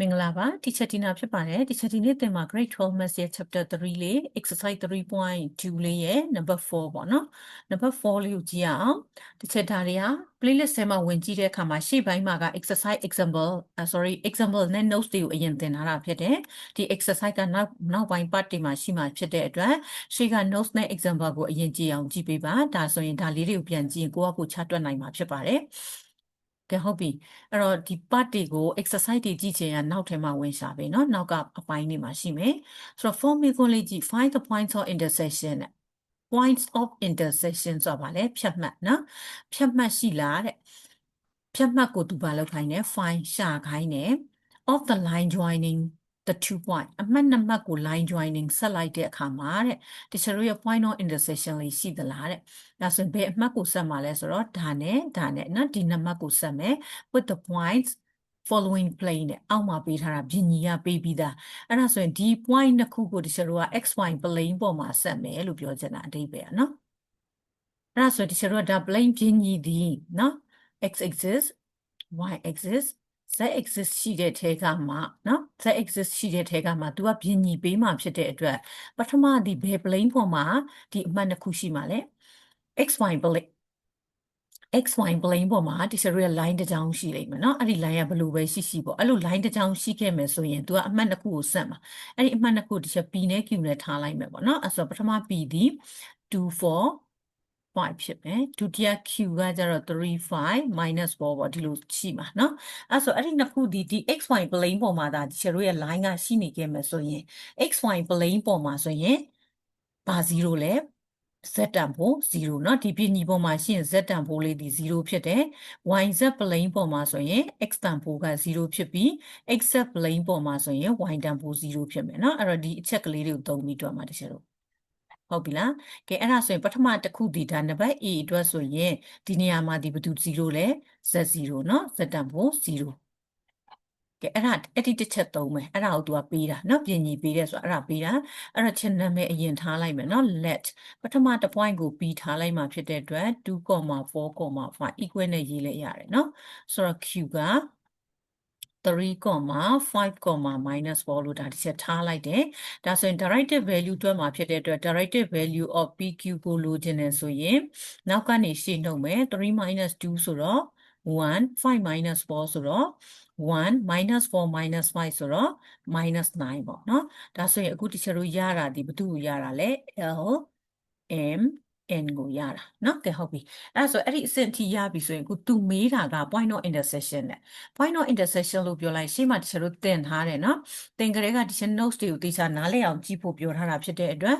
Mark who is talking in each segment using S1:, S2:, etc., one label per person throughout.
S1: မင်္ဂလာပါ teacher Tina ဖြစ်ပါတယ် teacher ဒီနေ့သင်မှာ grade 12 maths ရဲ့ chapter 3လေး exercise 3.2လေးရဲ့ number 4ပေါ့နော် number 4လေးကိုကြည့်ရအောင် teacher ဒါတွေက playlist ထဲမှာဝင်ကြည့်တဲ့အခါမှာရှေ့ပိုင်းမှာက exercise example uh, sorry example နဲ့ notes တွေကိုအရင်သင်ထားတာဖြစ်တယ်ဒီ exercise ကနောက်နောက်ပိုင်း part တွေမှာရှိမှဖြစ်တဲ့အတွက်ရှေ့က notes နဲ့ example ကိုအရင်ကြည့်အောင်ကြည့်ပေးပါဒါဆိုရင်ဒါလေးတွေကိုပြန်ကြည့်ရင်ကိုယ့်အကူချတွက်နိုင်မှာဖြစ်ပါတယ် ကဲဟုတ်ပြီအဲ့တော့ဒီ part တွေကို exercise တွေကြည့်ချင်ရနောက်ထဲမှာဝင်ရှာပြီเนาะနောက်ကအပိုင်းတွေမှာရှိမယ်ဆိုတော့ form ကိုလေးကြည့် find the points of intersection နဲ့ points of intersection ဆိုတာဗာလဲဖြတ်မှတ်เนาะဖြတ်မှတ်ရှိလားတဲ့ဖြတ်မှတ်ကိုသူဘာလုပ်ခိုင်းလဲ find ရှာခိုင်းတယ် of the line joining the two point အမှတ်နှစ်မှတ်ကို line joining ဆက်လိုက်တဲ့အခါမှာတဲ့တချို့ရဲ့ point of intersection လေးရှိသလားတဲ့ဒါဆိုရင်ဘယ်အမှတ်ကိုဆက်မှာလဲဆိုတော့ဒါနဲ့ဒါနဲ့နော်ဒီနှစ်မှတ်ကိုဆက်မယ် with the points following plane နဲ့အောက်မှာပေးထားတာပြင်ညီကပေးပြီးသားအဲ့ဒါဆိုရင်ဒီ point နှစ်ခုကိုတချို့က xy plane ပေါ်မှာဆက်မယ်လို့ပြောချင်တာအဓိပ္ပာယ်อ่ะနော်အဲ့ဒါဆိုတချို့ကဒါ plane ပြင်ညီသည်နော် x axis y axis z axis ရှိတဲ့ထဲကမှနော် z axis ရှိတဲ့ထဲကမှ तू ကပြင်ညီပေးမှဖြစ်တဲ့အတွက်ပထမဒီဘယ် plane ပေါ်မှာဒီအမှတ်နှစ်ခုရှိမှလဲ xy plane xy plane ပေါ်မှာဒီ serial line တစ်ကြောင်းရှိလိမ့်မယ်เนาะအဲ့ဒီ line ကဘယ်လိုပဲရှိရှိပေါ့အဲ့လို line တစ်ကြောင်းရှိခဲ့မယ်ဆိုရင် तू ကအမှတ်နှစ်ခုကိုဆက်မှာအဲ့ဒီအမှတ်နှစ်ခုတစ်ချက် p နဲ့ q နဲ့ထားလိုက်မယ်ပေါ့เนาะအဲ့ဆိုပထမ p ဒီ2 4 5ဖြစ်မယ်ဒုတိယ q ကကျတော့3 5 minus 4ပေါ့ဒီလိုရှိမှာเนาะအဲ့ဆိုအဲ့ဒီနှစ်ခုဒီဒီ xy plane ပေါ်မှာဒါဒီ serial ရဲ့ line ကရှိနေခဲ့မယ်ဆိုရင် xy plane ပေါ်မှာဆိုရင်ဘာ0လဲ z တန်ဖိုး0เนาะဒီပြညီပေါ်မှာရှင်း z တန်ဖိုးလေးဒီ0ဖြစ်တယ် yz plane ပေါ်မှာဆိုရင် x တန်ဖိုးက0ဖြစ်ပြီး xz plane ပေါ်မှာဆိုရင် y တန်ဖိုး0ဖြစ်မယ်เนาะအဲ့တော့ဒီအချက်ကလေးတွေကိုသုံးပြီးတော့မှတချို့လို့ ဟုတ်ပြီလားကဲအဲ့ဒါဆိုရင်ပထမတစ်ခုဒီဒါနံပါတ် a အတွက်ဆိုရင်ဒီနေရာမှာဒီဘယ်သူ0လဲ z0 เนาะ z တန်ဖိုး0ကဲအဲ့ဒါအဲ့ဒီတစ်ချက်သုံးမယ်အဲ့ဒါကို तू ကပေးတာเนาะပြင်ညီပေးတယ်ဆိုတော့အဲ့ဒါပေးတာအဲ့ဒါချက်နာမည်အရင်ထားလိုက်မယ်เนาะ let ပထမတစ် point ကိုပြီးထားလိုက်မှဖြစ်တဲ့အတွက်2.4.5 equal နဲ့ရေးလိုက်ရတယ်เนาะဆိုတော့ q က 3, 5, -4 လို့ဒါတစ်ချက်ထားလိုက်တယ်။ဒါဆိုရင် directed value တွက်မှာဖြစ်တဲ့အတွက် directed value of PQ ကိုလိုချင်တယ်ဆိုရင်နောက်ကနေရှေ့နှုတ်မယ်3 2ဆိုတော့1 5 4ဆိုတော့1 minus 4 minus 5ဆိုတော့ minus 9ပေါ့နော်ဒါဆိုရင်အခုတချို့တို့ရတာဒီဘယ်သူကိုရတာလဲ L M n ကိုရတာเนาะကဲဟုတ်ပြီအဲ့ဒါဆိုအဲ့ဒီအဆင့်ထိရပြီဆိုရင်အခုသူမေးတာက point of intersection နဲ့ point of intersection လို့ပြောလိုက်ရှေ့မှာတချို့တို့သင်ထားတယ်เนาะသင်ကြတဲ့ကတချို့ notes တွေကိုတေချာနားလည်အောင်ကြည့်ဖို့ပြောထားတာဖြစ်တဲ့အတွက်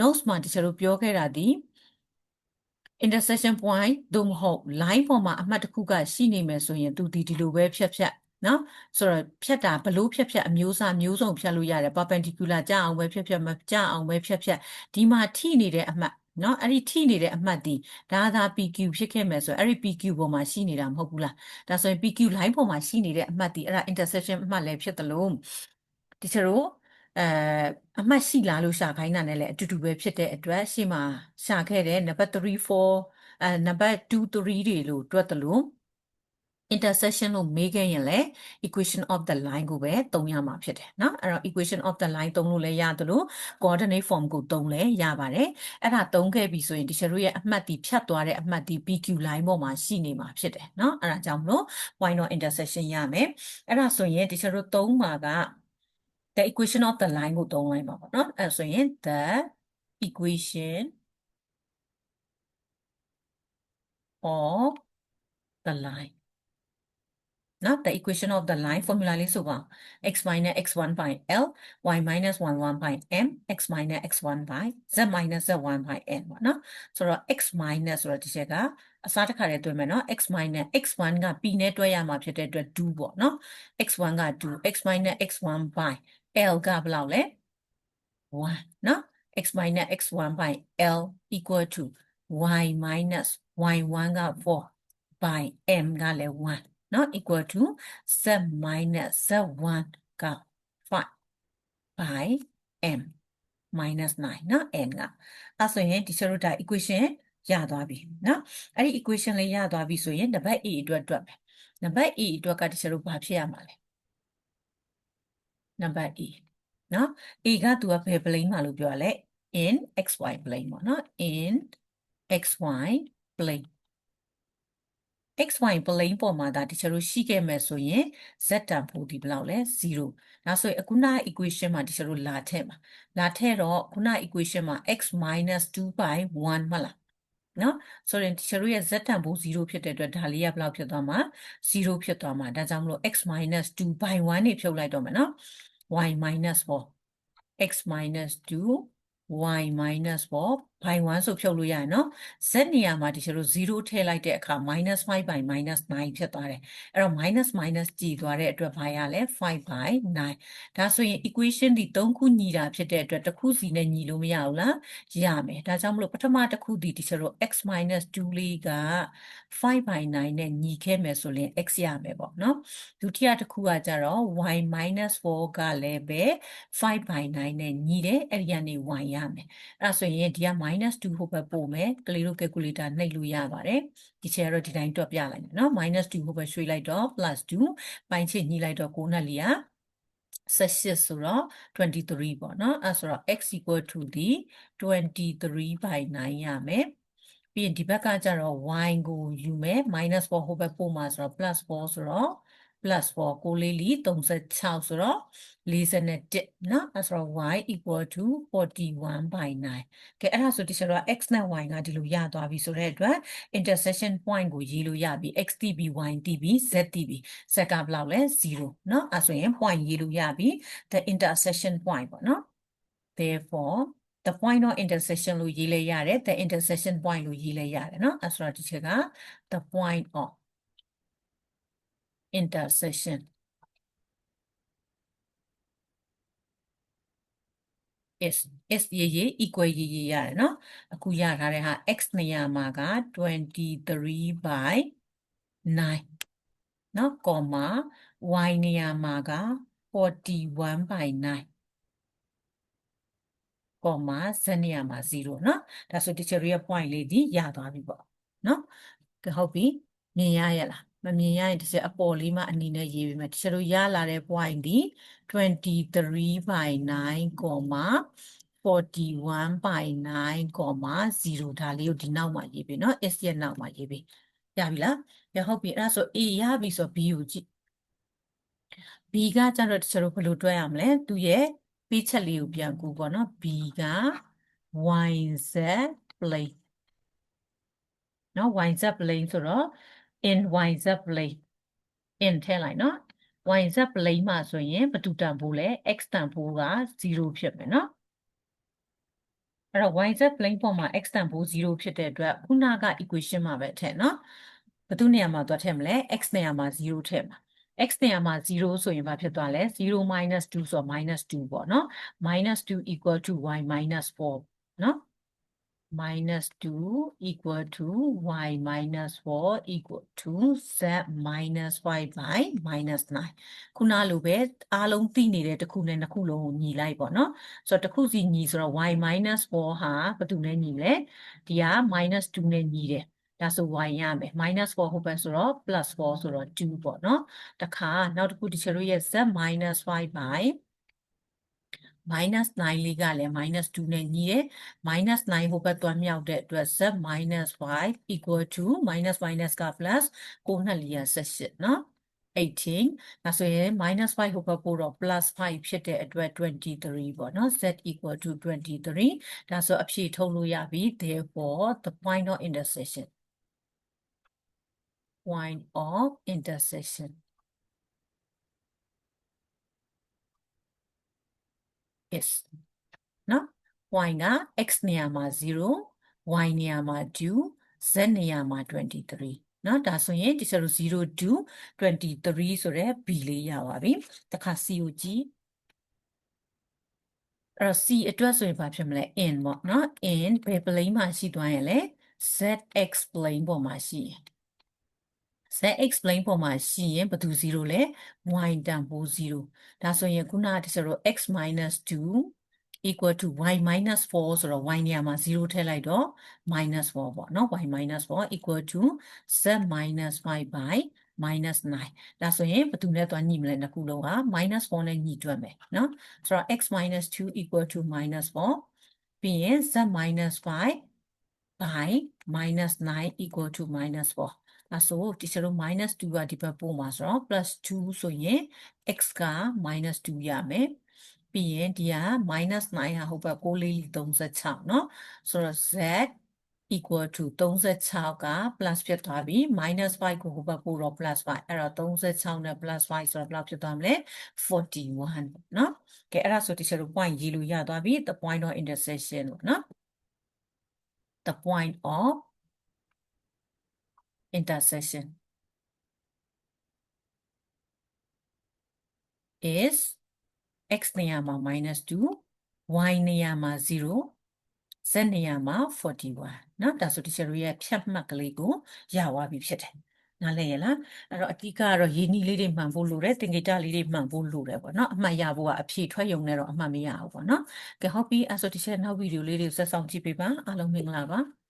S1: notes မှာတချို့တို့ပြောခဲ့တာဒီ intersection point သို့မဟုတ် line ပေါ်မှာအမှတ်တစ်ခုကရှိနေမယ်ဆိုရင်သူဒီဒီလိုပဲဖြတ်ဖြတ်နော်ဆိုတော့ဖြတ်တာဘလို့ဖြတ်ဖြတ်အမျိုးအစားမျိုးစုံဖြတ်လို့ရတယ် perpendicular ကြအောင်ပဲဖြတ်ဖြတ်မကြအောင်ပဲဖြတ်ဖြတ်ဒီမှာထိနေတဲ့အမှတ် နော်အဲ့ဒီထိနေတဲ့အမှတ်ဒီဒါသာ PQ ဖြစ်ခဲ့မယ်ဆိုရင်အဲ့ဒီ PQ ပေါ်မှာရှိနေတာမဟုတ်ဘူးလားဒါဆိုရင် PQ line ပေါ်မှာရှိနေတဲ့အမှတ်ဒီအဲ့ဒါ intersection အမှတ်လည်းဖြစ်တယ်လို့ဒီချတို့အဲအမှတ်ရှိလားလို့ရှာခိုင်းတာနဲ့လည်းအတူတူပဲဖြစ်တဲ့အတွက်ရှေ့မှာရှာခဲ့တဲ့ number 3 4အဲ number 2 3တွေလို့တွက်တယ်လို့ intersection လို့မေးခဲ့ရင်လည်း equation of the line ကိုပဲသုံးရမှာဖြစ်တယ်เนาะအဲ့တော့ equation of the line သုံးလို့လည်းရတယ်လို့ coordinate form ကိုသုံးလည်းရပါတယ်အဲ့ဒါသုံးခဲ့ပြီဆိုရင်ဒီချတို့ရဲ့အမှတ်ဒီဖြတ်သွားတဲ့အမှတ်ဒီ PQ line ပေါ်မှာရှိနေမှာဖြစ်တယ်เนาะအဲ့ဒါကြောင့်မလို့ point of intersection ရမယ်အဲ့ဒါဆိုရင်ဒီချတို့သုံးမှာက the equation of the line ကိုသုံးလိုက်ပါပေါ့เนาะအဲ့ဆိုရင် the equation of the line နော် the equation of the line formula လေးဆိုပါ x minus x1 by l y minus 11 by m x minus x1 by z minus z1 by n ပေါ့နော်ဆိုတော့ x minus ဆိုတော့ဒီချက်ကအစားတစ်ခါတည်းတွဲမယ်နော် x minus x1 က p နဲ့တွဲရမှာဖြစ်တဲ့အတွက်2ပေါ့နော် x1 က2 x minus x1 by l ကဘယ်လောက်လဲ1နော် x minus x1 by l equal to y minus y1 က4 by m ကလည်း1 နော် equal to z minus z1 က5 by m minus 9နော် n ကအဲဆိုရင်ဒီချက်တို့ဒါ equation ရသွားပြီနော်အဲ့ဒီ equation လေးရသွားပြီဆိုရင်နံပါတ် a အတွက်တွက်မယ်နံပါတ် a အတွက်ကဒီချက်တို့ဘာဖြစ်ရမှာလဲနံပါတ် A နော် A ကသူကဘယ် plane မှာလို့ပြောရလဲ in xy plane ပေါ့နော် in xy plane xy plane ပေါ်မှာဒါတချို့တို့ရှိခဲ့မယ်ဆိုရင် z တန်ဖိုးဒီဘယ်လောက်လဲ0ဒါဆိုရင်အခုန equation မှာတချို့တို့လာထည့်မှာလာထည့်တော့ခုန equation မှာ x 2 by 1မလားနော်ဆိုရင်တချို့တို့ရဲ့ z တန်ဖိုး0ဖြစ်တဲ့အတွက်ဒါလေးကဘယ်လောက်ဖြစ်သွားမှာ0ဖြစ်သွားမှာဒါကြောင့်မလို့ x 2 by 1နေဖြုတ်လိုက်တော့မယ်နော် y 4 x 2 y 4 by 1ဆိုဖြုတ်လို့ရရနော် z နေရာမှာဒီကျတော့0ထည့်လိုက်တဲ့အခါ -5 by -9 ဖြစ်သွားတယ်အဲ့တော့ minus minus ကြည်သွားတဲ့အတွက်ဘာရလဲ5 by 9ဒါဆိုရင် equation ဒီ3ခုညီတာဖြစ်တဲ့အတွက်တစ်ခုစီနဲ့ညီလို့မရဘူးလားရမယ်ဒါကြောင့်မလို့ပထမတစ်ခုဒီဒီကျတော့ x 2လေးက5 by 9နဲ့ညီခဲ့မယ်ဆိုရင် x ရမယ်ပေါ့နော်ဒုတိယတစ်ခုကကြတော့ y 4ကလည်းပဲ5 by 9နဲ့ညီတယ်အဲ့ဒီကနေ y ရမယ်အဲ့ဒါဆိုရင်ဒီက minus 2ဟိုဘက်ပို့မယ်ကလေးတို့ calculator နှိပ်လို့ရပါတယ်ဒီချက်ကတော့ဒီတိုင်းတွက်ပြလိုက်မယ်နော် minus 2ဟိုဘက်ရွှေ့လိုက်တော့ plus 2ပိုင်းချစ်ညှိလိုက်တော့9နဲ့4က18ဆိုတော့23ပေါ့နော်အဲဆိုတော့ x equal to ဒီ23 by 9ရမယ်ပြီးရင်ဒီဘက်ကကျတော့ y ကိုယူမယ် minus 4ဟိုဘက်ပို့မှာဆိုတော့ plus 4ဆိုတော့ plus 4ကိုလေးလီ36ဆိုတော့41เนาะအဲဆိုတော့ y equal to 41 by 9ကဲအဲ့ဒါဆိုတခြားတော့ x နဲ့ y ကဒီလိုရသွားပြီဆိုတဲ့အတွက် intersection point ကိုရေးလို့ရပြီ x tb y tb z tb z ကဘယ်လောက်လဲ0เนาะအဲဆိုရင် point ရေးလို့ရပြီ the intersection point ပေါ့เนาะ therefore the point of intersection လို့ရေးလဲရတယ် the intersection point လို့ရေးလဲရတယ်เนาะအဲဆိုတော့ဒီချက်က the point of intersection is is ရေးရေး equal ရေးရေးရတယ်เนาะအခုရထားတဲ့ဟာ x နေရာမှာက23 by 9เนาะ comma y နေရာမှာက41 by 9 comma z နေရာမှာ0เนาะဒါဆို teacher ရဲ့ point လေးဒီရသွားပြီပေါ့เนาะဟုတ်ပြီမြင်ရရလား မမြင်ရရင်တစ်ချက်အပေါ်လေးမှအနီနဲ့ရေးပေးမယ်တချို့တို့ရလာတဲ့ point ဒီ23 by 9, 41 by 9, 0ဒါလေးကိုဒီနောက်မှာရေးပေးနော် s ရဲ့နောက်မှာရေးပေးရပြီလားရဟုတ်ပြီအဲ့ဒါဆို a ရပြီဆို b ကိုကြည့် b ကကျတော့တချို့တို့ဘယ်လိုတွက်ရမလဲသူရဲ့ပေးချက်လေးကိုပြန်ကူပေါ့နော် b က yz plane နော် yz plane ဆိုတော့ in yz plane in ထည့်လိုက်နော် yz plane မှာဆိုရင်ဘယ်သူတန်ဖိုးလဲ x တန်ဖိုးက0ဖြစ်မယ်နော်အဲ့တော့ yz plane ပေါ်မှာ x တန်ဖိုး0ဖြစ်တဲ့အတွက်ခုနက equation မှာပဲထည့်နော်ဘယ်သူနေရာမှာသွားထည့်မလဲ x နေရာမှာ0ထည့်မှာ x နေရာမှာ0ဆိုရင်ဘာဖြစ်သွားလဲ0 2ဆိုတော့ -2 ပေါ့နော် -2 equal to y 4နော် minus 2 equal to y minus 4 equal to z minus 5 by minus 9ခုနလိုပဲအားလုံးသိနေတဲ့တစ်ခုနဲ့တစ်ခုလုံးကိုညီလိုက်ပေါ့နော်ဆိုတော့တစ်ခုစီညီဆိုတော့ y minus 4ဟာဘာတူနဲ့ညီလဲဒီက minus 2နဲ့ညီတယ်ဒါဆို y ရမယ် minus 4ဟုတ်ပဲဆိုတော့ plus 4ဆိုတော့2ပေါ့နော်တခါနောက်တစ်ခုဒီချေတို့ရဲ့ z minus 5 by minus 9လေးကလည်း minus 2နဲ့ညီတယ် minus 9ဟိုဘက်သွားမြောက်တဲ့အတွက် z minus 5 equal to minus minus က plus ကိုနှစ်လေးရ18နော်18ဒါဆိုရင် minus 5ဟိုဘက်ပို့တော့ plus 5ဖြစ်တဲ့အတွက်23ပေါ့နော် z equal to 23ဒါဆိုအဖြေထုတ်လို့ရပြီ therefore the point of intersection point of intersection is နော် y က x နေရာမှာ0 y နေရာမှာ2 z နေရာမှာ23နော်ဒါဆိုရင်ဒီစလို0 2 23ဆိုတဲ့ b လေးရပါပြီတခါ c ကိုကြည့်အဲ့တော့ c အတွက်ဆိုရင်ဘာဖြစ်မလဲ in ပေါ့နော် in ဘယ် plane မှာရှိသွားရင်လဲ zx plane ပေါ်မှာရှိရင် zx plane ပေါ်မှာရှိရင်ဘယ်သူ0လဲ y တန်ဖိုး0ဒါဆိုရင်ခုနကတချို့တော့ x 2 equal to y 4ဆိုတော့ y နေရာမှာ0ထည့်လိုက်တော့ -4 ပေါ့နော် y 4 equal to z 5 by minus 9ဒါဆိုရင်ဘယ်သူနဲ့သွားညှိမလဲနှစ်ခုလုံးက minus 4နဲ့ညှိတွက်မယ်နော်ဆိုတော့ x minus 2 equal to minus 4ပြီးရင် z minus 5 by minus 9 equal to minus 4 အဲဆိုဒီစရုံ minus 2ကဒီဘက်ပို့မှာဆိုတော့ plus 2ဆိုရင် x က minus 2ရမယ်ပြီးရင်ဒီက minus 9ဟာဟိုဘက်6လေး36เนาะဆိုတော့ z equal to 36က plus ဖြစ်သွားပြီ minus 5ကိုဟိုဘက်ပို့တော့ plus 5အဲ့တော့36နဲ့ plus 5ဆိုတော့ဘယ်လောက်ဖြစ်သွားမလဲ41เนาะကဲအဲ့ဒါဆိုဒီစရုံ point ရေးလို့ရသွားပြီ the point of intersection လို့เนาะ the point of intersection is x နေရာမှာ minus 2 y နေရာမှာ0 z နေရာမှာ41เนาะဒါဆိုဒီချက်ရဲ့ဖြတ်မှတ်ကလေးကိုရသွားပြီဖြစ်တယ်နားလည်ရလားအဲ့တော့အဓိကကတော့ရင်းနှီးလေးတွေမှန်ဖို့လိုတယ်သင်္ကေတလေးတွေမှန်ဖို့လိုတယ်ပေါ့နော်အမှတ်ရဖို့ကအဖြေထွက်ရုံနဲ့တော့အမှတ်မရဘူးပေါ့နော်ကဲဟုတ်ပြီအဲ့ဆိုဒီချက်နောက်ဗီဒီယိုလေးတွေဆက်ဆောင်ကြည့်ပေးပါအားလုံးမင်္ဂလာပါ